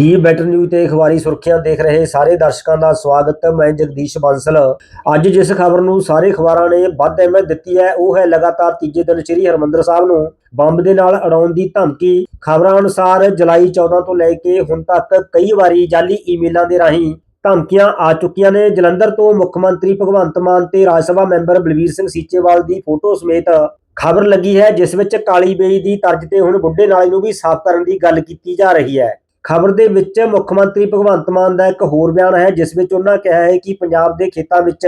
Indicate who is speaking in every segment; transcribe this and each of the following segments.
Speaker 1: ਦੀ better news ਤੇ ਅਖਬਾਰੀ ਸੁਰਖੀਆਂ ਦੇਖ ਰਹੇ ਸਾਰੇ ਦਰਸ਼ਕਾਂ ਦਾ ਸਵਾਗਤ। ਮੈਂ ਜਗਦੀਸ਼ ਬਾਂਸਲ। ਅੱਜ ਜਿਸ ਖਬਰ ਨੂੰ ਸਾਰੇ ਅਖਬਾਰਾਂ ਨੇ ਵੱਧ ਅਹਿਮੀਅਤ ਦਿੱਤੀ ਹੈ, ਉਹ ਹੈ ਲਗਾਤਾਰ ਤੀਜੇ ਦਿਨ ਸ੍ਰੀ ਹਰਮੰਦਰ ਸਾਹਿਬ ਨੂੰ ਬੰਬ ਦੇ ਨਾਲ ਅੜਾਉਣ ਦੀ ਧਮਕੀ। ਖਬਰਾਂ ਅਨੁਸਾਰ ਜੁਲਾਈ 14 ਤੋਂ ਲੈ ਕੇ ਹੁਣ ਤੱਕ ਕਈ ਵਾਰੀ ਜਾਲੀ ਈਮੇਲਾਂ ਦੇ ਰਾਹੀਂ ਧਮਕੀਆਂ ਆ ਚੁੱਕੀਆਂ ਨੇ। ਜਲੰਧਰ ਤੋਂ ਮੁੱਖ ਮੰਤਰੀ ਭਗਵੰਤ ਮਾਨ ਤੇ ਰਾਜ ਸਭਾ ਮੈਂਬਰ ਬਲਵੀਰ ਸਿੰਘ ਸੀਚੇਵਾਲ ਦੀ ਫੋਟੋ ਸਮੇਤ ਖਬਰ ਲੱਗੀ ਹੈ, ਜਿਸ ਵਿੱਚ ਕਾਲੀ ਬੇਈ ਦੀ ਤਰਜ਼ ਤੇ ਹੁਣ ਬੁੱਢੇ ਨਾਲੇ ਨੂੰ ਵੀ ਸਾਫ਼ ਕਰਨ ਦੀ ਗੱਲ ਕੀਤੀ ਜਾ ਰਹੀ ਹੈ। ਖਬਰ ਦੇ ਵਿੱਚ ਮੁੱਖ ਮੰਤਰੀ ਭਗਵੰਤ ਮਾਨ ਦਾ ਇੱਕ ਹੋਰ ਬਿਆਨ ਹੈ, ਜਿਸ ਵਿੱਚ ਉਹਨਾਂ ਕਿਹਾ ਹੈ ਕਿ ਪੰਜਾਬ ਦੇ ਖੇਤਾਂ ਵਿੱਚ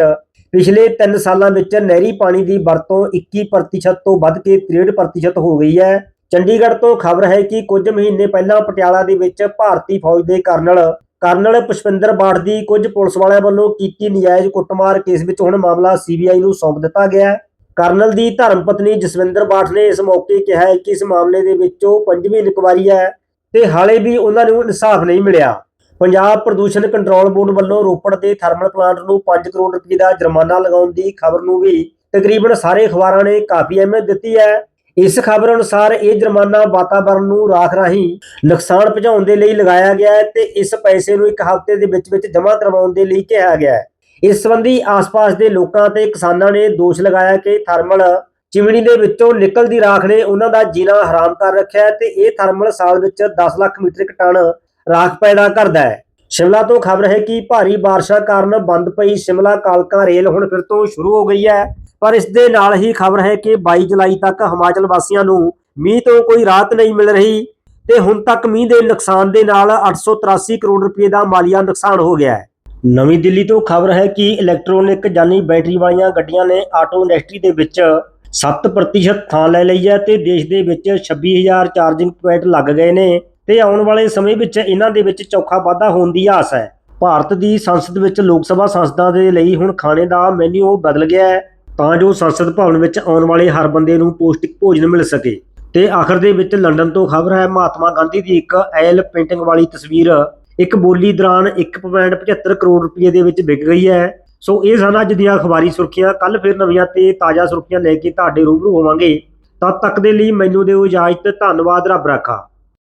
Speaker 1: ਪਿਛਲੇ 3 ਸਾਲਾਂ ਵਿੱਚ ਨਹਿਰੀ ਪਾਣੀ ਦੀ ਵਰਤੋਂ 21% ਤੋਂ ਵੱਧ ਕੇ 63% ਹੋ ਗਈ ਹੈ। ਚੰਡੀਗੜ੍ਹ ਤੋਂ ਖਬਰ ਹੈ ਕਿ ਕੁਝ ਮਹੀਨੇ ਪਹਿਲਾਂ ਪਟਿਆਲਾ ਦੇ ਵਿੱਚ ਭਾਰਤੀ ਫੌਜ ਦੇ ਕਰਨਲ ਕਰਨਲ ਪੁਸ਼ਪਿੰਦਰ ਬਾੜ ਦੀ ਕੁਝ ਪੁਲਿਸ ਵਾਲਿਆਂ ਵੱਲੋਂ ਕੀਤੀ ਨਜਾਇਜ਼ ਕੁੱਟਮਾਰ ਕੇਸ ਵਿੱਚ ਹੁਣ ਮਾਮਲਾ ਸੀਬੀਆਈ ਨੂੰ ਸੌਂਪ ਦਿੱਤਾ ਗਿਆ ਹੈ। ਕਰਨਲ ਦੀ ਧਰਮ ਪਤਨੀ ਜਸਵਿੰਦਰ ਬਾਠ ਨੇ ਇਸ ਮੌਕੇ ਕਿਹਾ ਹੈ ਕਿ ਇਸ ਮਾਮਲੇ ਦੇ ਵਿੱਚ ਉਹ ਪੰਜਵੀਂ ਇਨਕੁਆਰੀ ਹੈ। ਤੇ ਹਾਲੇ ਵੀ ਉਹਨਾਂ ਨੂੰ ਇਨਸਾਫ ਨਹੀਂ ਮਿਲਿਆ। ਪੰਜਾਬ ਪ੍ਰਦੂਸ਼ਣ ਕੰਟਰੋਲ ਬੋਰਡ ਵੱਲੋਂ ਰੋਪੜ ਦੇ ਥਰਮਲ ਪਲਾਂਟ ਨੂੰ 5 ਕਰੋੜ ਰੁਪਏ ਦਾ ਜੁਰਮਾਨਾ ਲਗਾਉਣ ਦੀ ਖਬਰ ਨੂੰ ਵੀ ਤਕਰੀਬਨ ਸਾਰੇ ਅਖਬਾਰਾਂ ਨੇ ਕਾਫੀ ਅਹਿਮੀਅਤ ਦਿੱਤੀ ਹੈ। ਇਸ ਖਬਰ ਅਨੁਸਾਰ ਇਹ ਜੁਰਮਾਨਾ ਵਾਤਾਵਰਣ ਨੂੰ ਰਾਖ ਰਾਹੀਂ ਨੁਕਸਾਨ ਪਹੁੰਚਾਉਣ ਦੇ ਲਈ ਲਗਾਇਆ ਗਿਆ ਹੈ ਤੇ ਇਸ ਪੈਸੇ ਨੂੰ ਇੱਕ ਹਫ਼ਤੇ ਦੇ ਵਿੱਚ ਵਿੱਚ ਜਮ੍ਹਾਂ ਕਰਵਾਉਣ ਦੇ ਲਈ ਕਿਹਾ ਗਿਆ ਹੈ। ਇਸ ਸੰਬੰਧੀ ਆਸ-ਪਾਸ ਦੇ ਲੋਕਾਂ ਤੇ ਕਿਸਾਨਾਂ ਨੇ ਦੋਸ਼ ਲਗਾਇਆ ਕਿ ਥਰਮਲ ਚਿਮਨੀ ਦੇ ਵਿੱਚੋਂ ਨਿਕਲਦੀ ਰਾਖ ਨੇ ਉਹਨਾਂ ਦਾ ਜੀਣਾ ਹਰਾਮ ਕਰ ਰੱਖਿਆ ਹੈ ਤੇ ਇਹ ਥਰਮਲ ਸਾਲ ਵਿੱਚ 10 ਲੱਖ ਮੀਟ੍ਰਿਕ ਟਨ ਰਾਖ ਪੈਦਾ ਕਰਦਾ ਹੈ। ਸ਼ਿਮਲਾ ਤੋਂ ਖਬਰ ਹੈ ਕਿ ਭਾਰੀ ਬਾਰਿਸ਼ਾਂ ਕਾਰਨ ਬੰਦ ਪਈ ਸ਼ਿਮਲਾ ਕਾਲਕਾ ਰੇਲ ਹੁਣ ਫਿਰ ਤੋਂ ਸ਼ੁਰੂ ਹੋ ਗਈ ਹੈ। ਪਰ ਇਸ ਦੇ ਨਾਲ ਹੀ ਖਬਰ ਹੈ ਕਿ 22 ਜੁਲਾਈ ਤੱਕ ਹਿਮਾਚਲ ਵਾਸੀਆਂ ਨੂੰ ਮੀਂਹ ਤੋਂ ਕੋਈ ਰਾਹਤ ਨਹੀਂ ਮਿਲ ਰਹੀ ਤੇ ਹੁਣ ਤੱਕ ਮੀਂਹ ਦੇ ਨੁਕਸਾਨ ਦੇ ਨਾਲ 883 ਕਰੋੜ ਰੁਪਏ ਦਾ ਮਾਲੀਆ ਨੁਕਸਾਨ ਹੋ ਗਿਆ ਹੈ। ਨਵੀਂ ਦਿੱਲੀ ਤੋਂ ਖਬਰ ਹੈ ਕਿ ਇਲੈਕਟ੍ਰੋਨਿਕ ਜਾਨੀ ਬੈਟਰੀ ਵਾਲੀਆਂ ਗੱਡੀਆਂ ਨੇ ਆਟੋ ਇੰਡਸਟਰੀ ਦੇ ਵਿੱਚ 7% ਥਾਂ ਲੈ ਲਈ ਹੈ ਤੇ ਦੇਸ਼ ਦੇ ਵਿੱਚ 26000 ਚਾਰਜਿੰਗ ਪੁਆਇੰਟ ਲੱਗ ਗਏ ਨੇ ਤੇ ਆਉਣ ਵਾਲੇ ਸਮੇਂ ਵਿੱਚ ਇਹਨਾਂ ਦੇ ਵਿੱਚ ਚੌਖਾ ਵਾਧਾ ਹੋਣ ਦੀ ਆਸ ਹੈ। ਭਾਰਤ ਦੀ ਸੰਸਦ ਵਿੱਚ ਲੋਕ ਸਭਾ ਸੰਸਦਾਂ ਦੇ ਲਈ ਹੁਣ ਖਾਣੇ ਦਾ ਮੈਨੂ ਬਦਲ ਗਿਆ ਹੈ, ਤਾਂ ਜੋ ਸੰਸਦ ਭਵਨ ਵਿੱਚ ਆਉਣ ਵਾਲੇ ਹਰ ਬੰਦੇ ਨੂੰ ਪੌਸ਼ਟਿਕ ਭੋਜਨ ਮਿਲ ਸਕੇ। ਤੇ ਆਖਰ ਦੇ ਵਿੱਚ ਲੰਡਨ ਤੋਂ ਖਬਰ ਹੈ, ਮਹਾਤਮਾ ਗਾਂਧੀ ਦੀ ਇੱਕ ਐਲ ਪੇਂਟਿੰਗ ਵਾਲੀ ਤਸਵੀਰ ਇੱਕ ਬੋਲੀ ਦੌਰਾਨ 1.75 ਕਰੋੜ ਰੁਪਏ ਦੇ ਵਿੱਚ ਵਿਕ ਗਈ ਹੈ। ਸੋ ਇਹ ਸਨ ਅੱਜ ਦੀਆਂ ਅਖਬਾਰੀ ਸੁਰਖੀਆਂ। ਕੱਲ ਫਿਰ ਨਵੀਆਂ ਤੇ ਤਾਜ਼ਾ ਸੁਰਖੀਆਂ ਲੈ ਕੇ ਤੁਹਾਡੇ ਰੂਬਰੂ ਹੋਵਾਂਗੇ। ਤਦ ਤੱਕ ਦੇ ਲਈ ਮੈਨੂੰ ਦਿਓ ਇਜਾਜ਼ਤ। ਧੰਨਵਾਦ, ਰੱਬ ਰਾਖਾ।